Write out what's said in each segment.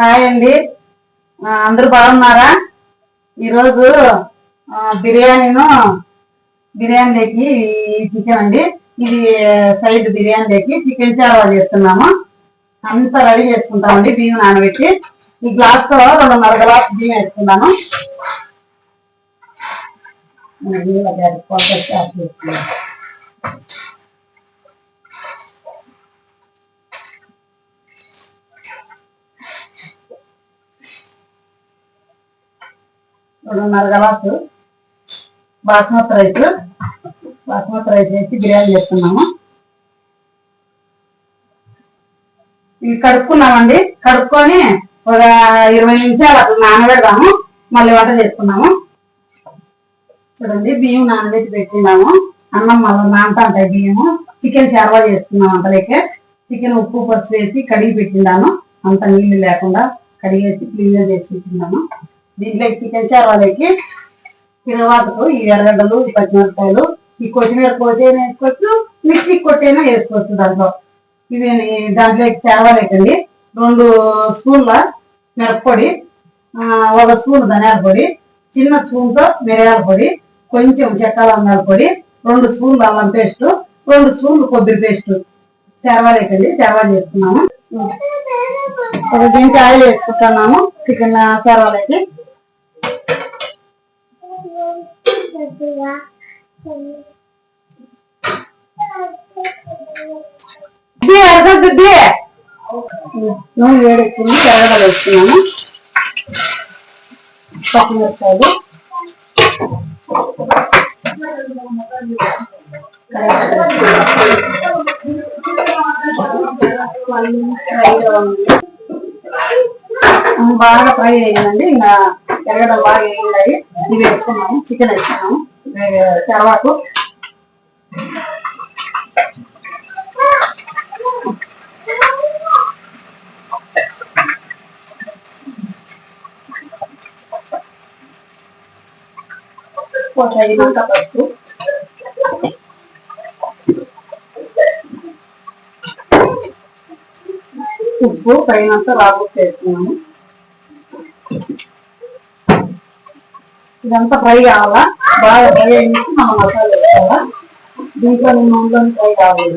Hi అండి. అందరూ బాగున్నారా? ఈరోజు బిర్యానీను బిర్యానీకి చికెన్ అండి. ఇది సైడ్ బిర్యానీకి చికెన్ చావా చేస్తున్నాము. అంతా రెడీ చేసుకుంటామండి బియ్యం నానబెట్టి. ఈ గ్లాస్తో రెండున్నర గ్లాస్ బియ్యం వేసుకున్నాను చేసుకున్నాను. రెండున్నర glass basmati rice basmati rice వేసి బిర్యానీ చేస్తున్నాము. ఇవి కడుక్కున్నామండి. కడుక్కొని ఒక ఇరవై నిమిషాలు అట్లా నానబెడదాము. మళ్ళీ వంట చేసుకున్నాము చూడండి బియ్యం నానబెట్టి పెట్టినాము అన్నం మళ్ళీ నానతా ఉంటాయి బియ్యము. చికెన్ చేరవా చేసుకున్నాం అంతలేకే. చికెన్ ఉప్పు పసుపు వేసి కడిగి పెట్టిండాను అంత నీళ్ళు లేకుండా కడిగేసి క్లీన్గా చేసి పెట్టినాను దీంట్లో చికెన్ చర్వాలకి తిరవాతకు ఈ ఎర్రగడ్డలు ఈ పచ్చిమిరపకాయలు ఈ కొత్తిమీర కోసైనా వేసుకోవచ్చు? మిక్సీ కొట్టైనా వేసుకోవచ్చు దాంట్లో. ఇవి దాంట్లో చేరవాలేకండి రెండు స్పూన్ల మిరప్పొడి ఒక స్పూన్ ధనియాల పొడి చిన్న స్పూన్తో మిరియాల పొడి కొంచెం చెక్కల అన్నాల పొడి రెండు స్పూన్లు అల్లం పేస్ట్ రెండు స్పూన్లు కొబ్బరి పేస్ట్. చేరవాలేకండి చేరవా చేసుకున్నాము ఒక గింజ ఆయిల్ వేసుకుంటున్నాము చికెన్ చేరవాలకి గుడ్డి ఎర్ర గుడ్డి నూనె పచ్చిమిరపకాయలు బాగా ఫ్రై అయిందండి ఇంకా ఎగడం బాగా వేయండి ఇవి వేసుకున్నాము చికెన్ వేసుకున్నాము. తర్వాత ఒక పసుపు ఉప్పు పైనంత రాబుట్టు వేసుకున్నాము. ఇదంతా ఫ్రై కావాలా బాగా ఫ్రై అయ్యి మనం మసాలా వేసుకోవాలా దీంట్లో నూనెలో ఫ్రై కావాలి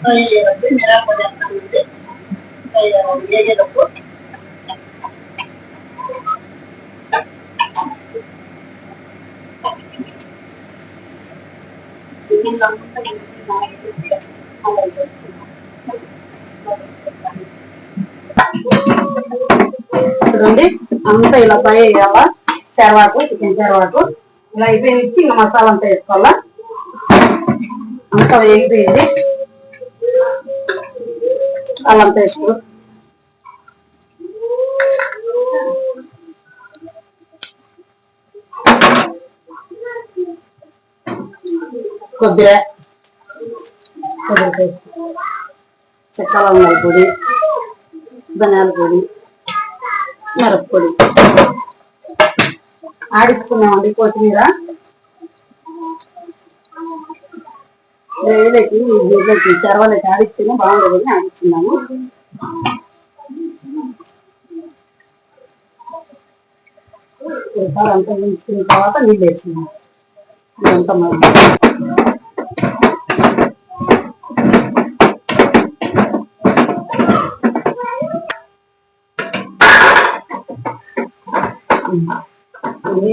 ఫ్రై అయ్యేటప్పుడు మిరపొడి వేస్తామండి ఫ్రై వేగేటప్పుడు చూడండి. అంతా ఇలా ఫ్రై వేయాలా చెరవాకు చికెన్ చెరవాకు ఇలా అయిపోయింది ఇంకా మసాలా అంతా వేసుకోవాలా? అంతా వేగిపోయింది. అల్లం పేస్ట్. కొబ్బరి కొబ్బరి పేస్ట్. చెక్క పొడి. ధనియాల పొడి. మిరప్పొడి. ఆడించుకున్నామండి కొత్తిమీర. గ్రేవీలోకి దీంట్లోకి చెరవలోకి ఆడిస్తేనే బాగుంటుందని ఆడిస్తున్నాము అంతా ఉంచుకున్న తర్వాత నీళ్ళు వేసుకున్నాం ఇదంతా మరి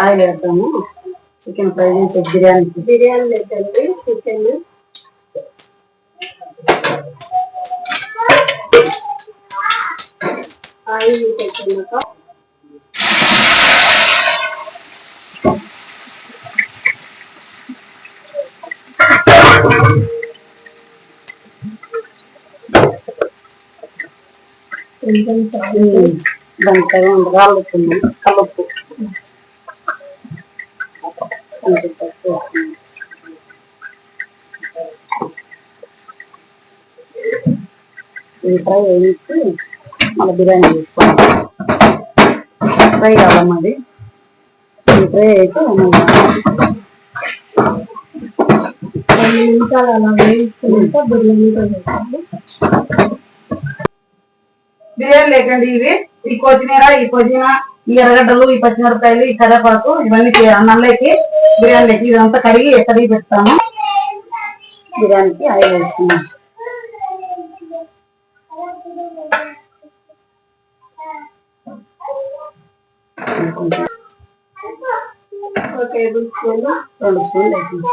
ఆయిల్ వేద్దాము చికెన్ ఫ్రై చేసి బిర్యానీ. బిర్యానీ వేసండి చికెన్. ఆయిల్ పెట్టాక కొంచెం సాల్ట్ దానిపై రాళ్ళుతుంది కలుపు. ఫ్రై వేయించి మళ్ళీ బిర్యానీ చేసుకోవాలి. ఫ్రై కావాలి మరి? ఫ్రై అయితే రెండు నిమిషాలు అలా వేయించుకుంటే బిర్యానీతో వేసుకోండి లేకండి ఇవి. ఈ కొత్తిమీర ఈ పుదీనా ఈ ఎర్రగడ్డలు ఈ పచ్చిమిరపకాయలు ఈ కరివేపాకు ఇవన్నీ అన్నంలోకి బిర్యానీలోకి ఇదంతా కడిగి కడిగి పెడతాము. బిర్యానీకి ఆయిల్ వేసుకున్నాం టేబుల్ స్పూన్. రెండు స్పూన్లు వేసింది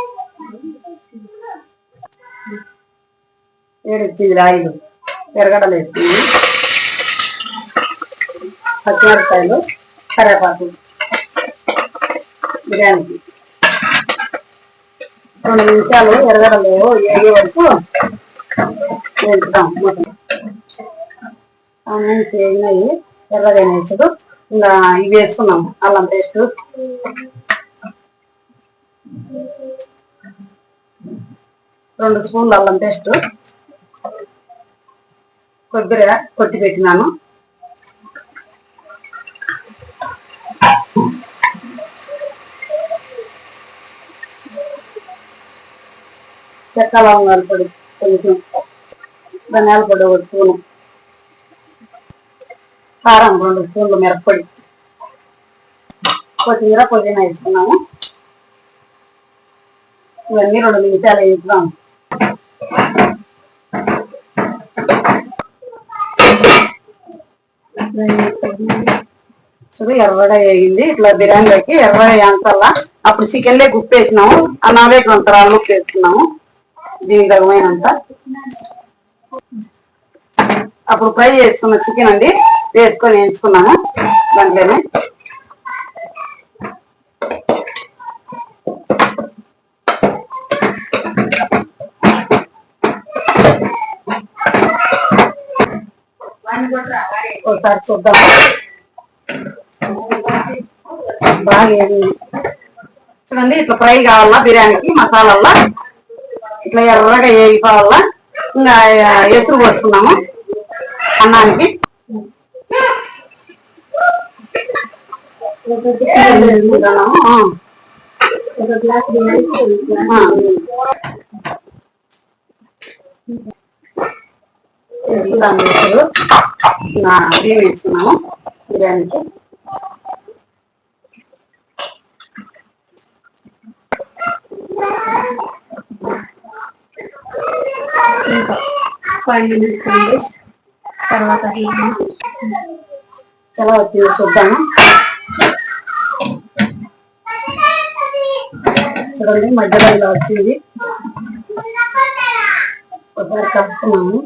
ఏడు వచ్చింది ఆయిల్ ఎర్రగడ్డలు వేసింది పచ్చిమిరపకాయలు కరివేపాకు బిర్యానీకి రెండు నిమిషాలు ఎర్రగడ్డలు ఏగే వరకు వేస్తాం మొత్తం. ఆనియన్స్ వేగినాయి ఎర్రగా వేసుడు ఇంకా ఇవి వేసుకున్నాం. అల్లం పేస్ట్. రెండు స్పూన్లు అల్లం పేస్ట్. కొబ్బరి కొట్టి పెట్టినాను. చెక్క లవంగాల పొడి కొంచెం ధనియాల పొడి ఒక స్పూను కారం రెండు స్పూన్లు మిరప్పొడి. కొత్తిమీర పుదీనా వేసుకున్నాము. ఇవన్నీ రెండు నిమిషాలు వేసుకున్నాము చూడు ఎర్రగా అయింది ఇట్లా బిర్యానీలోకి ఎర్ర వేయాలి అప్పుడు చికెన్ గుప్పేసినాము ఉప్పు వేసినాము అన్నాలే కొంత రాళ్ళు వేసుకున్నాము. దీనికి తగమైనంత అప్పుడు ఫ్రై చేసుకున్న చికెన్ అండి వేసుకొని ఎంచుకున్నాను దాంట్లోనే. ఒకసారి చూద్దాం. బాగా చూడండి ఇట్లా ఫ్రై కావాలా బిర్యానీకి మసాలాల్లో ఇట్లా ఎర్రగా వేగిపోవాలా ఇంకా ఎసురు పోసుకున్నాము అన్నానికి వేసుకున్నాము ఆ గ్లాస్ బిర్యానీ ఒక గ్లాస్ ఆ. వేసుకుంటాము ఎసురు నా బియ్యం వేసుకున్నాము బిర్యానీకి ఫైవ్ మినిట్స్ డేస్ తర్వాత ఎలా వచ్చిందో చూద్దాము? చూడండి మధ్యలో ఇలా వచ్చింది. ఒకసారి కలుపుతున్నాము.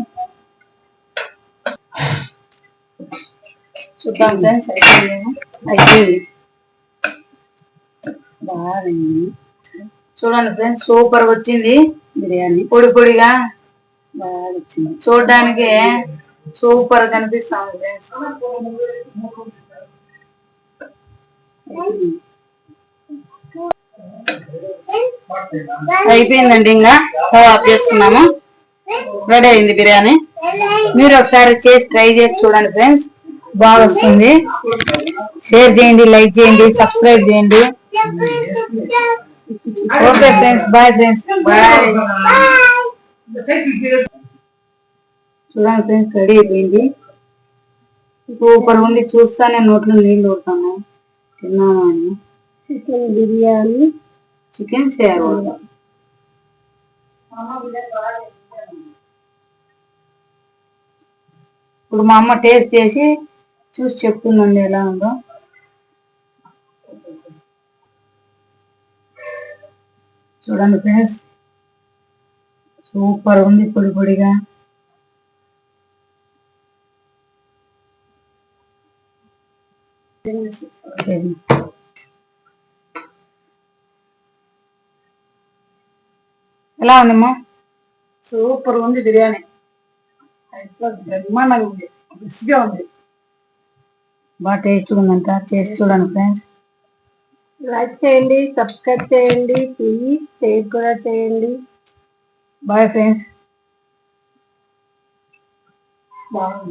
చూద్దాం ఫ్రెండ్స్ అయిపోయింది? అయిపోయింది. బాగా చూడండి ఫ్రెండ్స్ సూపర్గా వచ్చింది బిర్యానీ. పొడి పొడిగా. చూడడానికి సూపర్గా కనిపిస్తుంది ఫ్రెండ్స్. అయిపోయిందండి ఇంకా. స్టవ్ ఆఫ్ చేసుకున్నాము. రెడీ అయింది బిర్యానీ. మీరు ఒకసారి చేసి ట్రై చేసి చూడండి ఫ్రెండ్స్. బాగా వస్తుంది. షేర్ చేయండి లైక్ చేయండి సబ్స్క్రైబ్ చేయండి. Okay friends bye friends. Bye. చూడండి ఫ్రెండ్స్ రెడీ అయిపోయింది సూపర్ ఉంది చూస్తానే నోట్లో నీళ్ళు ఊరుతాను. తిన్నాను అని. చికెన్ బిర్యానీ. చికెన్ షేర్ ఇప్పుడు మా అమ్మ టేస్ట్ చేసి చూసి చెప్తుందండి ఎలా ఉందో. చూడండి ఫ్రెండ్స్. సూపర్ ఉంది పొడి పొడిగా. ఎలా ఉందమ్మా? సూపర్ ఉంది బిర్యానీ. బ్రహ్మాండంగా ఉంది. రుచిగా ఉంది. బాగా టేస్ట్ ఉందంట. చేసి చూడండి ఫ్రెండ్స్. లైక్ చేయండి సబ్స్క్రైబ్ చేయండి ప్లీజ్. షేర్ కూడా చేయండి. బాయ్ ఫ్రెండ్స్ బాగుంది